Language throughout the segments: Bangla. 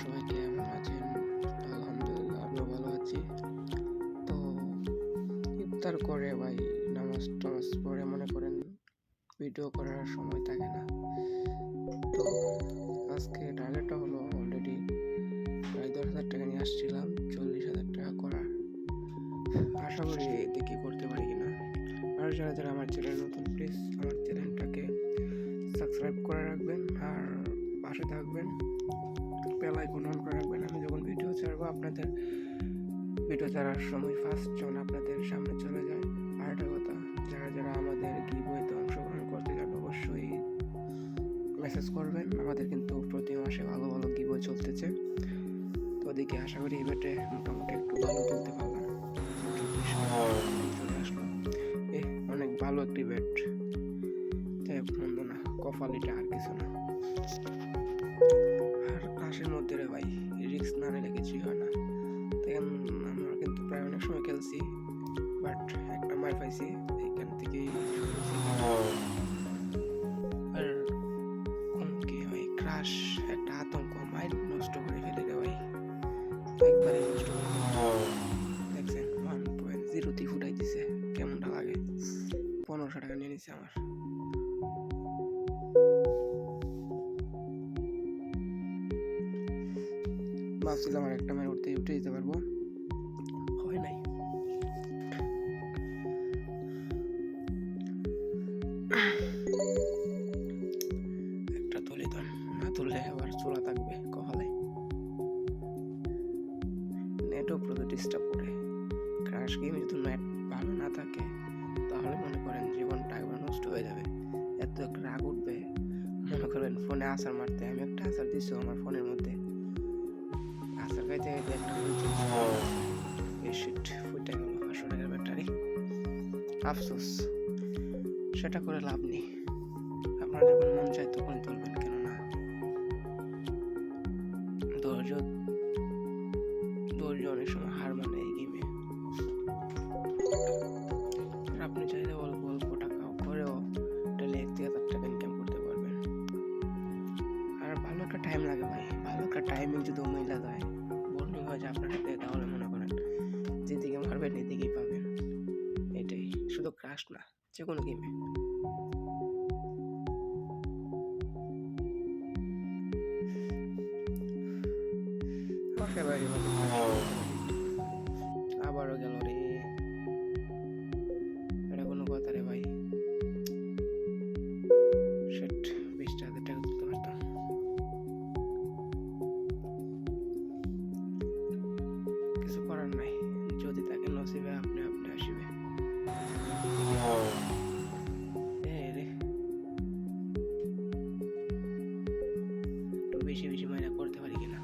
সবাই কেমন আছেন আলহামদুলিল্লাহ আমিও ভালো আছি। তো ইফতার করে ভাই নামাজ টামাজ পড়ে মনে করেন ভিডিও করার সময় থাকে না। তো আজকে টার্গেটটা হলো অলরেডি প্রায় দশ হাজার টাকা নিয়ে আসছিলাম, চল্লিশ হাজার টাকা করার। আশা করি দেখি করতে পারি কিনা আর যারা যারা আমার চ্যানেল নতুন প্লিজ আমার চ্যানেলটাকে সাবস্ক্রাইব করে রাখবেন আর পাশে থাকবেন। বেল আইকন করে রাখবেন আমি যখন ভিডিও ছাড়বো, আপনাদের ভিডিও ছাড়ার সময় ফার্স্ট যখন আপনাদের সামনে চলে যায়। আর একটা কথা, যারা যারা আমাদের কি বইতে অংশগ্রহণ করতে যান অবশ্যই মেসেজ করবেন। আমাদের কিন্তু প্রতি মাসে ভালো ভালো কি বই চলতেছে। তো ওদিকে আশা করি এবারে মোটামুটি একটু ভালো তুলতে এ, অনেক ভালো একটি ব্যাট। যাই হোক মন্দ না কপালিটা আর কিছু না। আর ক্লাসের মধ্যে রে ভাই রিক্স না নিলে কিছুই হয় না। দেখেন, আমরা কিন্তু প্রায় অনেক সময় খেলছি বাট একটা মার পাইছি এইখান থেকেই আর হুমকি ভাই ক্রাশ একটা আতঙ্ক মাইন্ড নষ্ট করে ফেলে রে ভাই। একবারে নষ্ট দেখছেন ওয়ান পয়েন্ট জিরোতে ফুটাই দিছে, কেমনটা লাগে? পনেরোশো টাকা নিয়ে নিছে আমার। ভাবছিলাম আর একটা মেয়ে উঠতে উঠে যেতে পারব। হয় নাই। একটা তুলে দেন, না তুললে আবার চোলা থাকবে কপালে। নেটও প্রচুর ডিস্টার্ব করে। ক্রাশ গেমে যদি নেট ভালো না থাকে, তাহলে মনে করেন জীবনটা একবার নষ্ট হয়ে যাবে। এত রাগ উঠবে। মনে করেন ফোনে আসার মারতে, আমি একটা আসার দিচ্ছি আমার ফোনের মধ্যে। ব্যাটারি আফসোস, সেটা করে লাভ নেই। আপনার যখন মন চায় তখন তুলবেন কেন না ধৈর্য ধৈর্য অনেক সময় হার মানে ক্রাশ না যে কোনো গেমে আমার ফেভারিট আবারও বেশি বেশি মাইনা করতে পারি কিনা?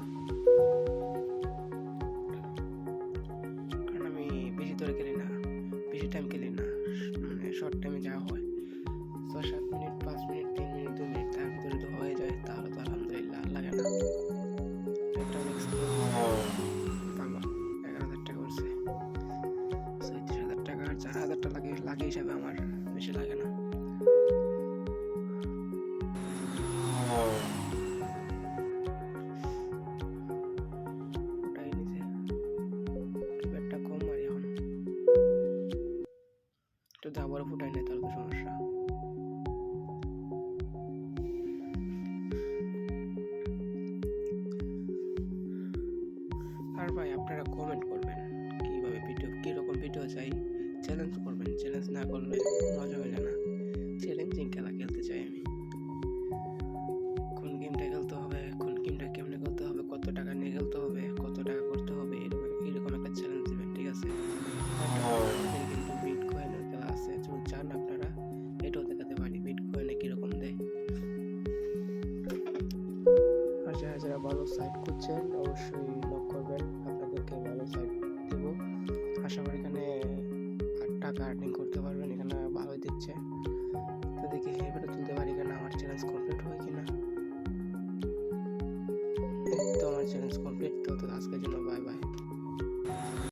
কারণ আমি বেশি ধরে খেলি না, বেশি টাইম খেলি না মানে শর্ট টাইমে যাওয়া হয়। ছয় সাত মিনিট, পাঁচ মিনিট, তিন মিনিট, দু মিনিট তার ভিতরে তো হয়ে যায়, তাহলে তো আলহামদুলিল্লাহ লাগে না। একটা এগারো হাজার টাকা করছে ছয়ত্রিশ হাজার টাকা, আর চার হাজার টাকা লাগে লাগে হিসাবে আমার, বেশি লাগে না। ভিডিও চাই। চ্যালেঞ্জ করবেন চ্যালেঞ্জ না করলে মজা হবে না। চ্যালেঞ্জিং খেলা খেলতে চাই আমি। কোন গেমটা খেলতে হবে, কোন গেমটা কেমনে খেলতে হবে, কত টাকা নিয়ে খেলতে হবে, কত টাকা করতে হবে, এরকম এরকম একটা চ্যালেঞ্জ দেবেন, ঠিক আছে? কিন্তু বিট কয়েনের খেলা আছে যদি চান আপনারা, এটাও দেখাতে পারি বিট কয়েনে কীরকম দেয়। আর যারা যারা ভালো সাইট খুঁজছেন অবশ্যই গার্ডেনিং করতে পারবেন, এখানে ভালোই দিচ্ছে তো দেখি এবারে তুলতে পারি কিনা, আমার চ্যালেঞ্জ কমপ্লিট হয় কিনা। তো আমার চ্যালেঞ্জ কমপ্লিট তো আজকের জন্য বাই বাই